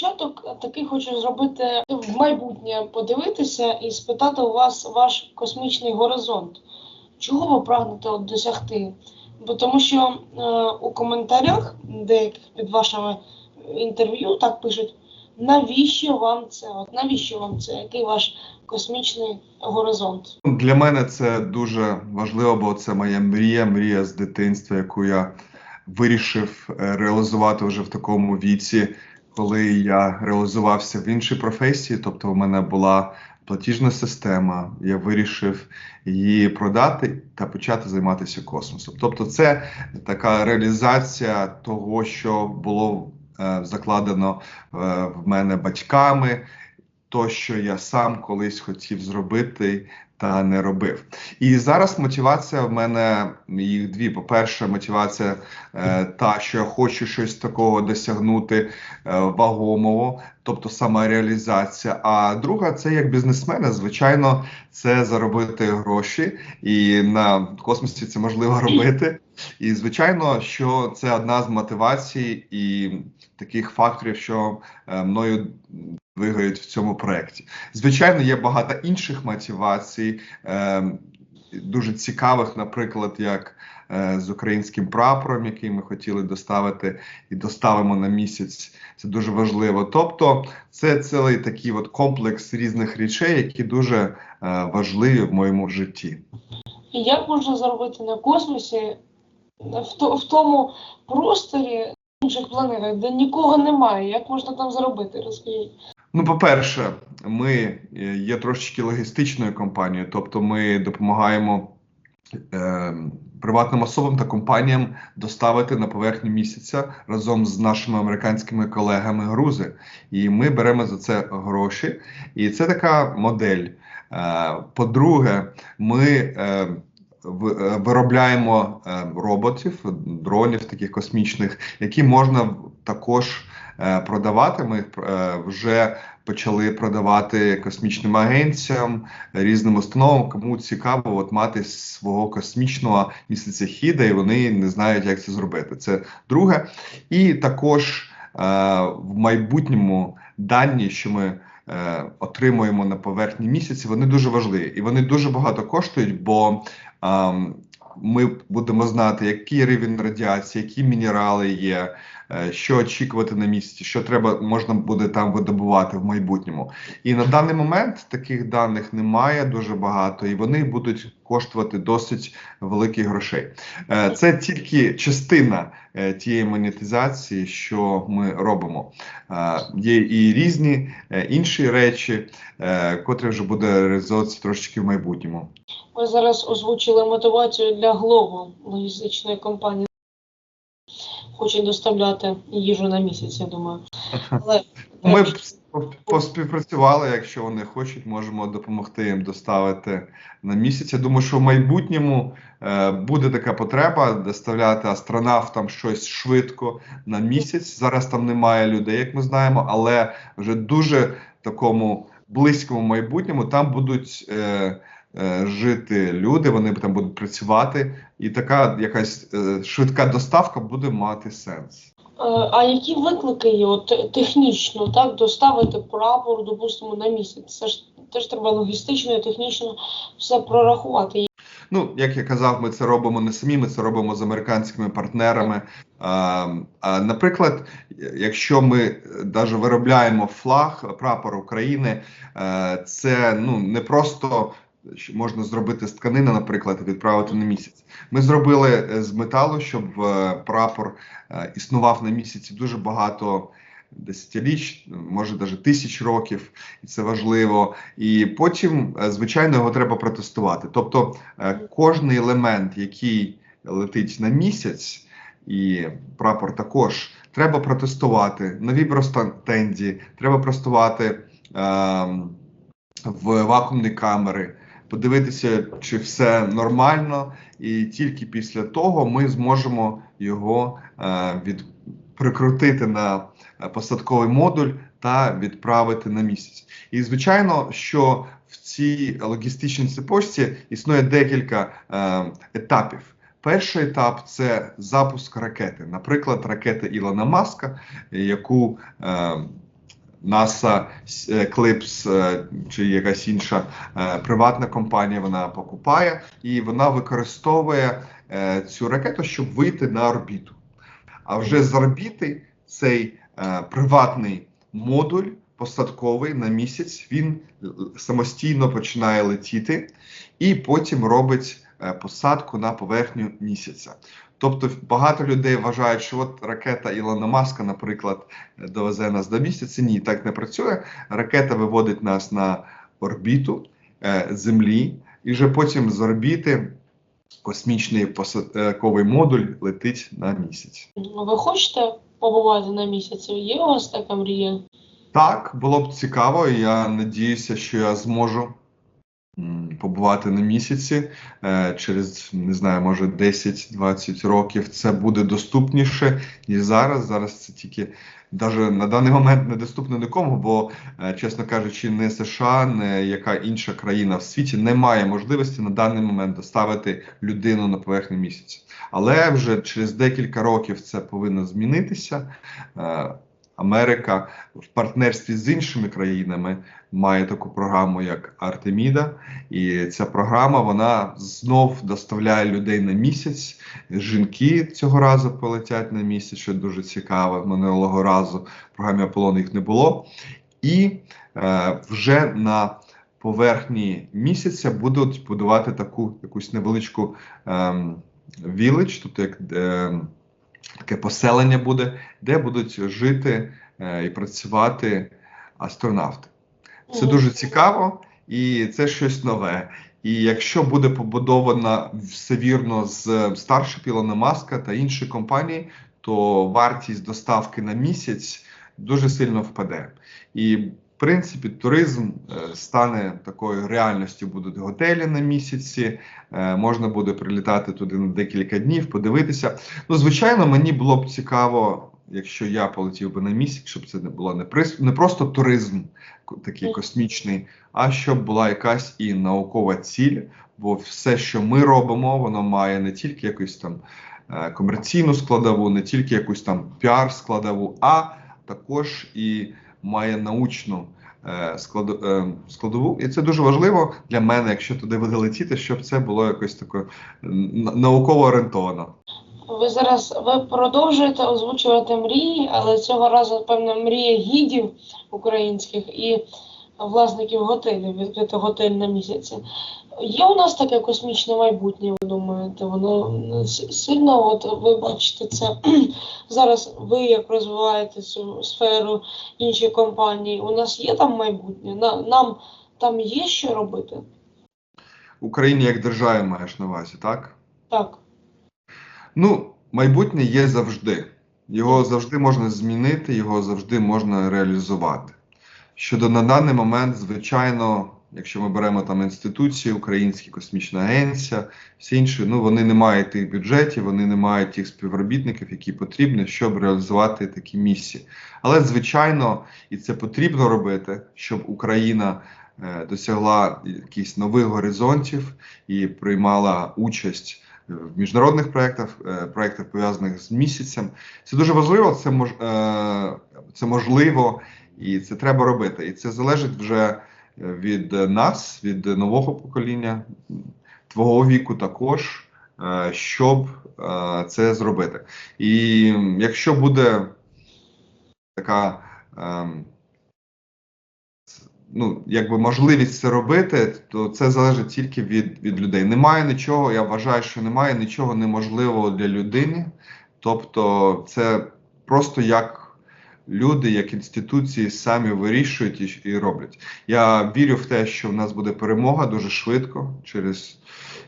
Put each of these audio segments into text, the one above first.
початок такий хочу зробити в майбутнє, подивитися і спитати у вас ваш космічний горизонт. Чого ви прагнете досягти? Бо тому що е, у коментарях деяких під вашими інтерв'ю так пишуть, навіщо вам це? От навіщо вам це? Який ваш космічний горизонт? Для мене це дуже важливо, бо це моя мрія, мрія з дитинства, яку я вирішив е, реалізувати вже в такому віці, коли я реалізувався в іншій професії. Тобто, у мене була платіжна система. Я вирішив її продати та почати займатися космосом. Тобто, це така реалізація того, що було е, закладено е, в мене батьками. То, що я сам колись хотів зробити та не робив. І зараз мотивація в мене їх дві. По-перше, мотивація е, та, що я хочу щось такого досягнути е, вагомого, тобто самореалізація. А друга це як бізнесмена, звичайно, це заробити гроші, і на космосі це можливо робити. І звичайно, що це одна з мотивацій і таких факторів, що е, мною двигають в цьому проєкті. Звичайно, є багато інших мотивацій, е, дуже цікавих, наприклад, як е, з українським прапором, який ми хотіли доставити і доставимо на місяць. Це дуже важливо. Тобто, це цілий такий от комплекс різних речей, які дуже е, важливі в моєму житті. Як можна заробити на космосі в, в тому просторі інших планетах, де нікого немає? Як можна там заробити? Розкажіть. Ну, по-перше, ми е, є трошечки логістичною компанією, тобто ми допомагаємо е, приватним особам та компаніям доставити на поверхню місяця разом з нашими американськими колегами грузи. І ми беремо за це гроші. І це така модель. Е, по-друге, ми е, е, виробляємо е, роботів, дронів таких космічних, які можна також продавати. Ми їх е, вже почали продавати космічним агенціям, різним установам, кому цікаво от мати свого космічного місяцехіда, і вони не знають, як це зробити. Це друге. І також е, в майбутньому дані, що ми е, отримуємо на поверхні місяці, вони дуже важливі і вони дуже багато коштують, бо ем, ми будемо знати, який рівень радіації, які мінерали є, е, що очікувати на місці, що треба можна буде там видобувати в майбутньому. І на даний момент таких даних немає дуже багато, і вони будуть коштувати досить великих грошей. Е, Це тільки частина е, тієї монетизації, що ми робимо. Е, Є і різні е, інші речі, е, котрі вже буде реалізовуватися трошечки в майбутньому. Ви зараз озвучили мотивацію для Glovo, логістичної компанії. Хоче доставляти їжу на місяць, я думаю. Але Ми б поспівпрацювали, якщо вони хочуть, можемо допомогти їм доставити на місяць. Я думаю, що в майбутньому е, буде така потреба доставляти астронавтам щось швидко на місяць. Зараз там немає людей, як ми знаємо, але вже дуже такому близькому майбутньому там будуть. Е, Жити люди, вони там будуть працювати, і така якась е, швидка доставка буде мати сенс. Е, А які виклики є от, технічно, так, доставити прапор, допустимо, на місяць? Це ж теж треба логістично і технічно все прорахувати. Ну, як я казав, ми це робимо не самі, ми це робимо з американськими партнерами. А, а, наприклад, якщо ми навіть виробляємо флаг, прапор України, це ну не просто що можна зробити з тканини, наприклад, і відправити на місяць. Ми зробили е, з металу, щоб е, прапор е, існував на місяці дуже багато. Десятиліч, може навіть тисяч років, і це важливо. І потім, звичайно, його треба протестувати. Тобто, кожний елемент, який летить на місяць, і прапор також треба протестувати на вібростенді, треба протестувати е, в вакуумні камери, подивитися, чи все нормально, і тільки після того ми зможемо його е, від прикрутити на е, посадковий модуль та відправити на місяць. І звичайно, що в цій логістичній цепочці існує декілька е, етапів. Перший етап це запуск ракети, наприклад, ракети Ілона Маска, яку NASA Eclipse е, чи якась інша е, приватна компанія вона покупає і вона використовує е, цю ракету, щоб вийти на орбіту. А вже з орбіти цей е, приватний модуль посадковий на місяць він самостійно починає летіти і потім робить е, посадку на поверхню місяця. Тобто багато людей вважають, що от ракета Ілона Маска, наприклад, довезе нас до місяця. Ні, так не працює. Ракета виводить нас на орбіту е, Землі, і вже потім з орбіти космічний посадковий модуль летить на місяць. Ви хочете побувати на місяці? Є у вас така мрія? Так, було б цікаво, я надіюся, що я зможу побувати на місяці е, через не знаю, може 10-20 років. Це буде доступніше ніж зараз. Зараз це тільки навіть на даний момент недоступно нікому, бо, е, чесно кажучи, не США, не яка інша країна в світі не має можливості на даний момент доставити людину на поверхню місяця. Але вже через декілька років це повинно змінитися. Е, Америка в партнерстві з іншими країнами має таку програму, як Артеміда, і ця програма вона знов доставляє людей на місяць. Жінки цього разу полетять на місяць, що дуже цікаво. Минулого разу в програмі Аполлон їх не було. І е, вже на поверхні місяця будуть будувати таку якусь невеличку ем, вілич, тобто як ем, таке поселення буде, де будуть жити е, і працювати астронавти. Це дуже цікаво і це щось нове. І якщо буде побудовано все вірно з старших Ілона Маска та інші компанії, то вартість доставки на місяць дуже сильно впаде. І принципі туризм е, стане такою реальністю. Будуть готелі на місяці, е, можна буде прилітати туди на декілька днів, подивитися. Ну, звичайно, мені було б цікаво, якщо я полетів би на місяць, щоб це не було не, прис- не просто туризм такий космічний, а щоб була якась і наукова ціль. Бо все, що ми робимо, воно має не тільки якусь там е, комерційну складову, не тільки якусь там піар складову, а також і має научну е, е, складову. І це дуже важливо для мене, якщо туди буде летіти, щоб це було якось таке науково орієнтовано. Ви зараз ви продовжуєте озвучувати мрії, але цього разу, певно, мрія гідів українських і власників готелів, відкрити готель на місяці. Є у нас таке космічне майбутнє, ви думаєте? Воно сильно, от ви бачите це зараз. Ви як розвиваєте цю сферу інші компанії? У нас є там майбутнє? Нам там є що робити? Україні як державі маєш на увазі, так? Так. Ну, майбутнє є завжди. Його завжди можна змінити, його завжди можна реалізувати. Щодо на даний момент, звичайно, якщо ми беремо там інституції, Українська космічна агенція, всі інші, ну вони не мають тих бюджетів, вони не мають тих співробітників, які потрібні, щоб реалізувати такі місії. Але звичайно, і це потрібно робити, щоб Україна е, досягла якихось нових горизонтів і приймала участь в міжнародних проєктах, е, проєктах пов'язаних з місяцем. Це дуже важливо, це мож, е, це можливо і це треба робити. І це залежить вже е, від нас, від нового покоління, твого віку також, е, щоб е, це зробити. І якщо буде така. Ну, якби можливість це робити, то це залежить тільки від, від людей. Немає нічого, я вважаю, що немає нічого неможливого для людини. Тобто, це просто як люди, як інституції самі вирішують і, роблять. Я вірю в те, що в нас буде перемога дуже швидко, через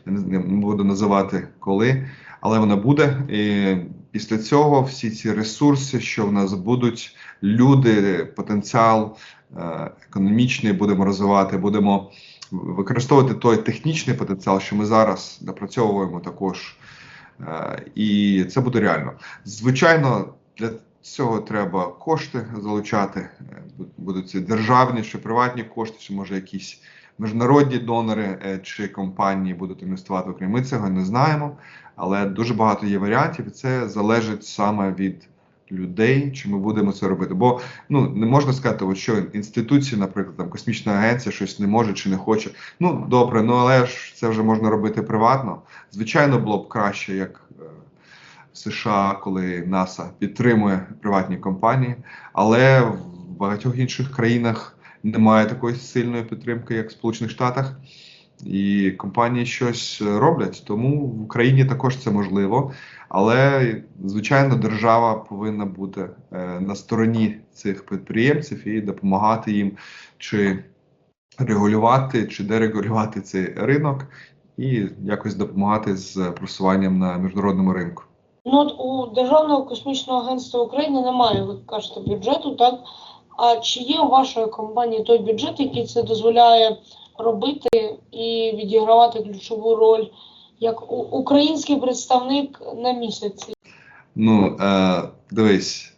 я не, не буду називати коли, але вона буде. І після цього всі ці ресурси, що в нас будуть, люди, потенціал е, економічний будемо розвивати, будемо використовувати той технічний потенціал, що ми зараз напрацьовуємо також. Е, І це буде реально. Звичайно, для цього треба кошти залучати. Е, Будуть це державні чи приватні кошти, чи може якісь міжнародні донори е, чи компанії будуть інвестувати в Україну. Ми цього не знаємо, але дуже багато є варіантів, і це залежить саме від людей, чи ми будемо це робити. Бо ну не можна сказати, от що інституції, наприклад, там космічна агенція щось не може чи не хоче. Ну добре, ну але ж це вже можна робити приватно. Звичайно, було б краще, як США, коли НАСА підтримує приватні компанії, але в багатьох інших країнах немає такої сильної підтримки, як в Сполучених Штатах. І компанії щось роблять, тому в Україні також це можливо. Але звичайно, держава повинна бути е, на стороні цих підприємців і допомагати їм чи регулювати, чи дерегулювати цей ринок, і якось допомагати з просуванням на міжнародному ринку. Ну от у Державного космічного агентства України немає, ви кажете, бюджету, так? А чи є у вашої компанії той бюджет, який це дозволяє робити і відігравати ключову роль як український представник на місяці? Ну, е, дивись,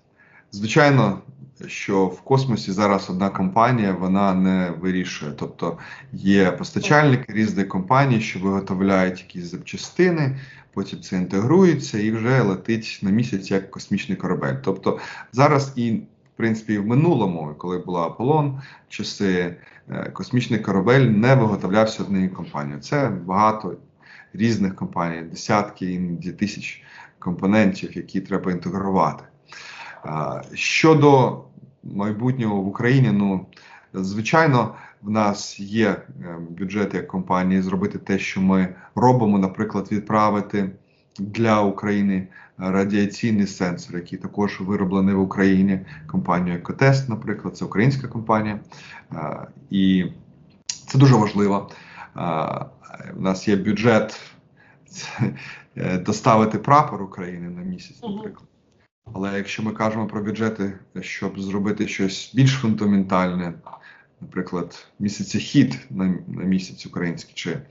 звичайно, що в космосі зараз одна компанія вона не вирішує. Тобто є постачальники різних компаній, що виготовляють якісь запчастини, потім це інтегрується і вже летить на місяць як космічний корабель. Тобто зараз і в принципі в минулому, коли була Аполлон, часи е, космічний корабель не виготовлявся однією компанією. Це багато різних компаній, десятки, іноді тисяч компонентів, які треба інтегрувати. Щодо майбутнього в Україні, ну звичайно, в нас є е, бюджет як компанії зробити те, що ми робимо, наприклад, відправити для України радіаційний сенсор, який також вироблений в Україні компанією Екотест, наприклад, це українська компанія, і це дуже важливо. У нас є бюджет е, доставити прапор України на місяць, наприклад. Але якщо ми кажемо про бюджети, щоб зробити щось більш фундаментальне, наприклад, місяцехід на, на місяць український, чи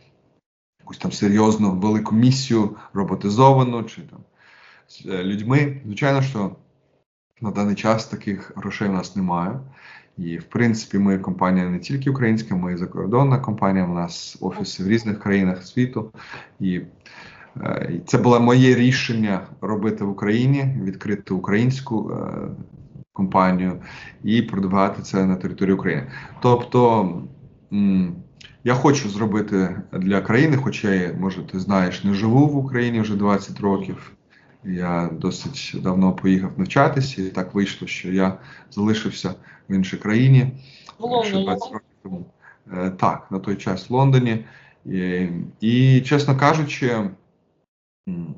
якусь там серйозну велику місію роботизовану, чи там з е, людьми, звичайно, що на даний час таких грошей у нас немає. І, в принципі, ми компанія не тільки українська, ми і закордонна компанія. У нас офіси в різних країнах світу. І це було моє рішення робити в Україні, відкрити українську е, компанію і продавати це на території України. Тобто я хочу зробити для країни, хоча я, може, ти знаєш, не живу в Україні вже 20 років. Я досить давно поїхав навчатися, і так вийшло, що я залишився в іншій країні. Ще 20 років тому. Е, Так, на той час в Лондоні. І, і чесно кажучи, м,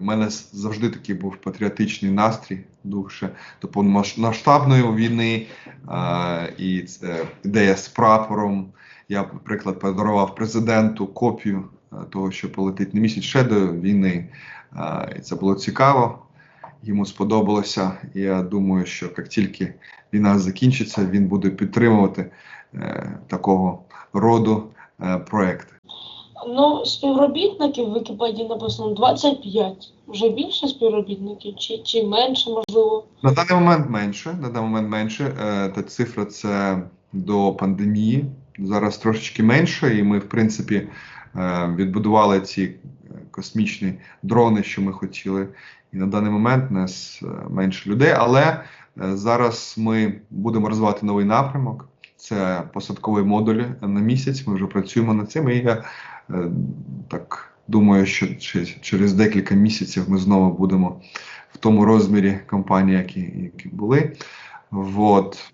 мене завжди такий був патріотичний настрій, дух ще до повномасштабної війни. е, І це ідея з прапором. Я, наприклад, подарував президенту копію е, того, що полетить на місяць ще до війни. Е, І це було цікаво. Йому сподобалося. Я думаю, що як тільки війна закінчиться, він буде підтримувати е, такого роду е, проекти. Ну, співробітників в Вікіпедії написано 25. Вже більше співробітників чи, чи менше, можливо. На даний момент менше. На даний момент менше. Е, Та цифра це до пандемії. Зараз трошечки менше, і ми, в принципі, е, відбудували ці космічні дрони, що ми хотіли. І на даний момент нас е, менше людей. Але зараз ми будемо розвивати новий напрямок. Це посадкові модулі на місяць. Ми вже працюємо над цим. І я так думаю, що через декілька місяців ми знову будемо в тому розмірі компанії, які, які були. Вот.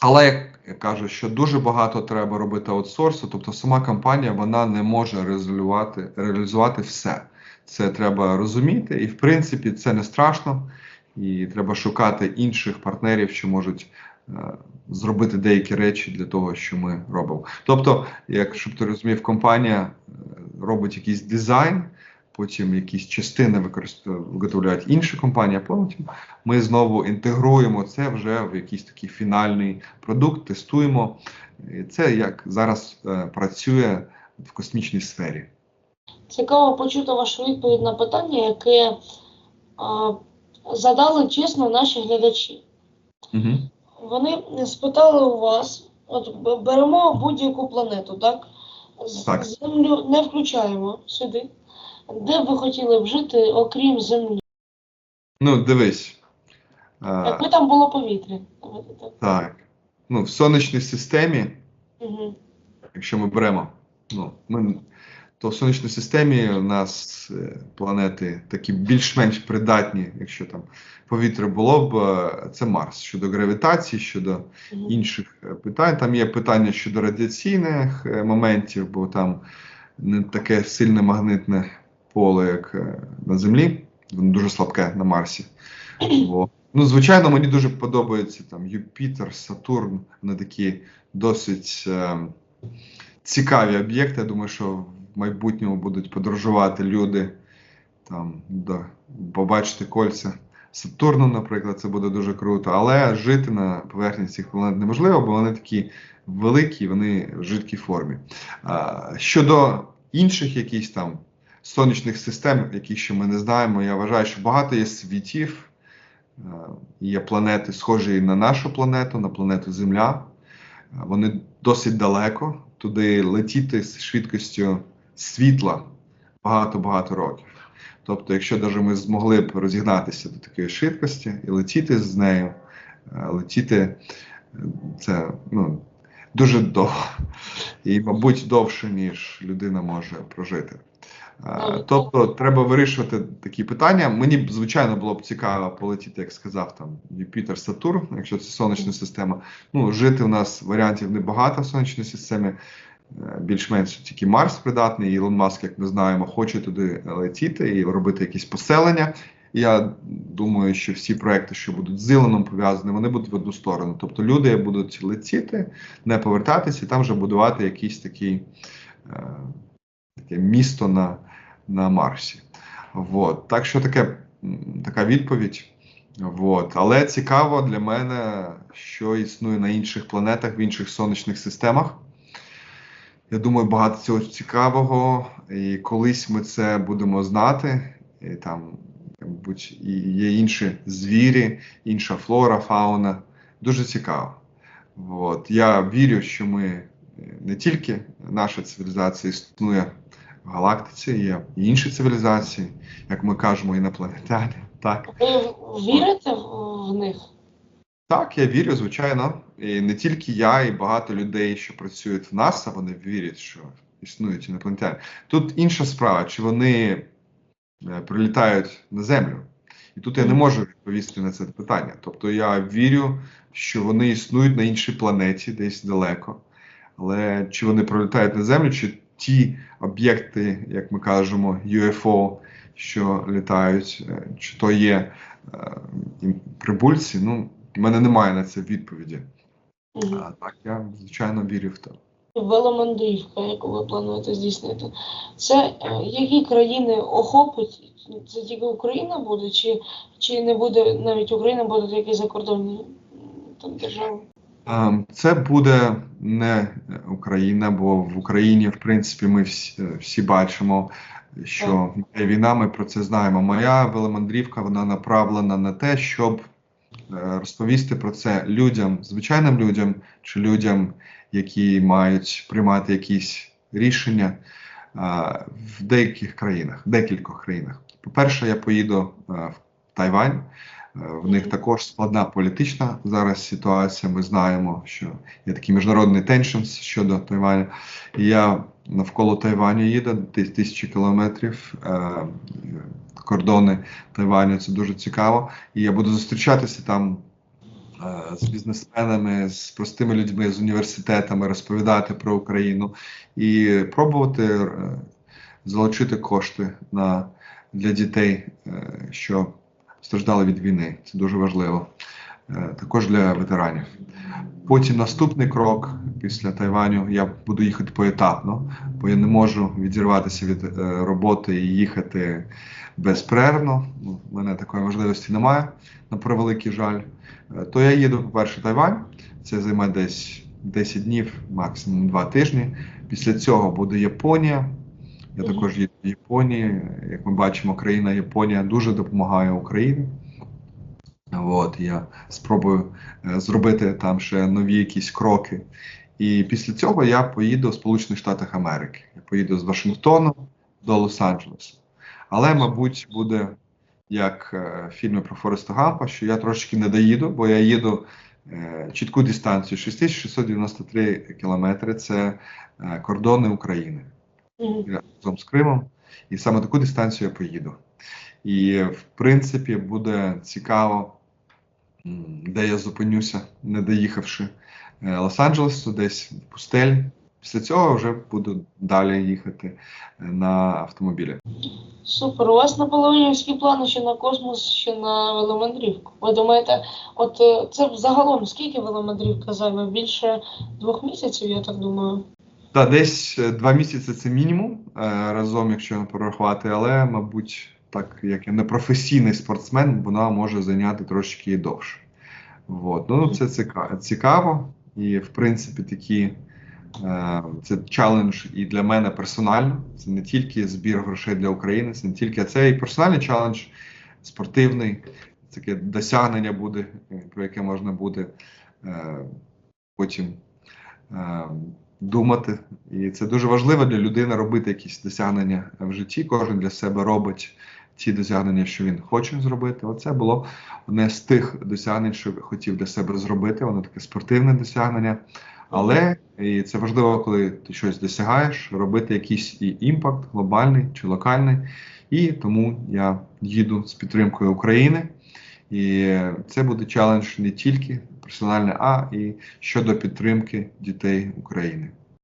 Але я кажу, що дуже багато треба робити аутсорсу, тобто сама компанія вона не може реалізувати, реалізувати все. Це треба розуміти, і в принципі це не страшно. І треба шукати інших партнерів, що можуть е, зробити деякі речі для того, що ми робимо. Тобто, як щоб ти розумів, компанія е, робить якийсь дизайн, потім якісь частини виготовляють інші компанії, а потім ми знову інтегруємо це вже в якийсь такий фінальний продукт, тестуємо. І це як зараз е, працює в космічній сфері. Цікаво почути вашу відповідь на питання, яке а, задали чесно наші глядачі. Угу. Вони спитали у вас: от беремо будь-яку планету, так? Так. Землю не включаємо сюди. Де б ви хотіли б жити, окрім Землі? Ну, дивись. Якби там було повітря. Так. Так. Ну, в сонячній системі, Угу. якщо ми беремо, ну, ми, то в сонячній системі у нас е, планети такі більш-менш придатні, якщо там повітря було б, е, це Марс щодо гравітації, щодо інших е, питань. Там є питання щодо радіаційних моментів, бо там не таке сильне магнитне поле, як на Землі, воно дуже слабке на Марсі. Бо, ну, звичайно, мені дуже подобаються там Юпітер, Сатурн, вони такі досить е, цікаві об'єкти. Я думаю, що в майбутньому будуть подорожувати люди, там, до, побачити кольця. Сатурну, наприклад, це буде дуже круто, але жити на поверхні цих планет неможливо, бо вони такі великі, вони в жидкій формі. А, щодо інших якихось там сонячних систем, яких ще ми не знаємо, я вважаю, що багато є світів, є планети, схожі на нашу планету, на планету Земля. Вони досить далеко, туди летіти з швидкістю світла багато-багато років. Тобто, якщо навіть ми змогли б розігнатися до такої швидкості і летіти з нею, е, летіти е, це ну, дуже довго і, мабуть, довше, ніж людина може прожити. Е, Тобто, треба вирішувати такі питання. Мені б, звичайно, було б цікаво полетіти, як сказав там Юпітер, Сатурн, якщо це сонячна система. Ну, жити у нас варіантів небагато в сонячній системі. Е, Більш-менш тільки Марс придатний, Ілон Маск, як ми знаємо, хоче туди летіти і робити якісь поселення. Я думаю, що всі проекти, що будуть з Ілоном пов'язані, вони будуть в одну сторону. Тобто люди будуть летіти, не повертатися і там вже будувати якийсь такий е, таке місто на, на Марсі. Вот. Так що таке, така відповідь. Вот. Але цікаво для мене, що існує на інших планетах, в інших сонячних системах. Я думаю, багато цього цікавого, і колись ми це будемо знати. І там, мабуть, і є інші звірі, інша флора, фауна. Дуже цікаво. От. Я вірю, що ми е, не тільки наша цивілізація існує в галактиці, є і інші цивілізації, як ми кажемо, інопланетяни. Так. Ви вірите в них? Так, я вірю, звичайно. І не тільки я, і багато людей, що працюють в НАСА, вони вірять, що існують інопланетяни. Тут інша справа, чи вони е, прилітають на Землю. І тут я не можу відповісти на це питання. Тобто я вірю, що вони існують на іншій планеті, десь далеко. Але чи вони прилітають на Землю, чи ті об'єкти, як ми кажемо, UFO, що літають, е, чи то є е, прибульці, ну, в мене немає на це відповіді. Угу. А так, я звичайно вірю в те. Веломандрівка, яку ви плануєте здійснити, це е, які країни охопить? Це тільки Україна буде, чи, чи не буде навіть Україна, будуть якісь закордонні там держави? Ем, Це буде не Україна, бо в Україні, в принципі, ми всі, всі бачимо, що війна, ми про це знаємо. Моя веломандрівка вона направлена на те, щоб е, розповісти про це людям, звичайним людям чи людям, які мають приймати якісь рішення е, в деяких країнах, декількох країнах. По-перше, я поїду е, в Тайвань. Е, В них також складна політична зараз ситуація. Ми знаємо, що є такий міжнародний теншнс щодо Тайваню. Я навколо Тайваню їду тисячі кілометрів. Кордони Тайваню це дуже цікаво. І я буду зустрічатися там е, з бізнесменами, з простими людьми, з університетами, розповідати про Україну і пробувати е, залучити кошти на, для дітей, е, що страждали від війни. Це дуже важливо. Е, Також для ветеранів. Потім наступний крок після Тайваню я буду їхати поетапно, бо я не можу відірватися від е, роботи і їхати безперервно. Ну, в мене такої можливості немає, на превеликий жаль. Е, То я їду, по-перше, Тайвань. Це займе десь 10 днів, максимум 2 тижні. Після цього буде Японія. Я також їду в Японії. Як ми бачимо, країна Японія дуже допомагає Україні. От, я спробую е, зробити там ще нові якісь кроки. І після цього я поїду в Сполучених Штатах Америки. Я поїду з Вашингтону до Лос-Анджелесу. Але, мабуть, буде як е, в фільмі про Фореста Гампа, що я трошки не доїду, бо я їду е, чітку дистанцію 6693 кілометри. Це кордони України разом з Кримом, і саме таку дистанцію я поїду. І в принципі буде цікаво, де я зупинюся, не доїхавши е, Лос-Анджелесу, десь в пустелі. Після цього вже буду далі їхати е, на автомобілі. Супер. У вас на половинівські плани ще на космос, ще на веломандрівку. Ви думаєте, от е, це загалом скільки веломандрівка займе? Більше двох місяців, я так думаю. Та десь два місяці це мінімум разом, якщо порахувати, але, мабуть, так як я не професійний спортсмен, вона може зайняти трошки довше. От. Ну, це цікаво, і в принципі такі. е, Це челендж і для мене персонально. Це не тільки збір грошей для України, це не тільки це і персональний челендж, спортивний, таке досягнення буде, е, про яке можна буде е, потім думати. І це дуже важливо для людини робити якісь досягнення в житті. Кожен для себе робить ті досягнення, що він хоче зробити. Оце було одне з тих досягнень, що хотів для себе зробити. Воно таке спортивне досягнення. Але і це важливо, коли ти щось досягаєш, робити якийсь і імпакт, глобальний чи локальний. І тому я їду з підтримкою України. І це буде челендж не тільки персональний, а і щодо підтримки дітей України.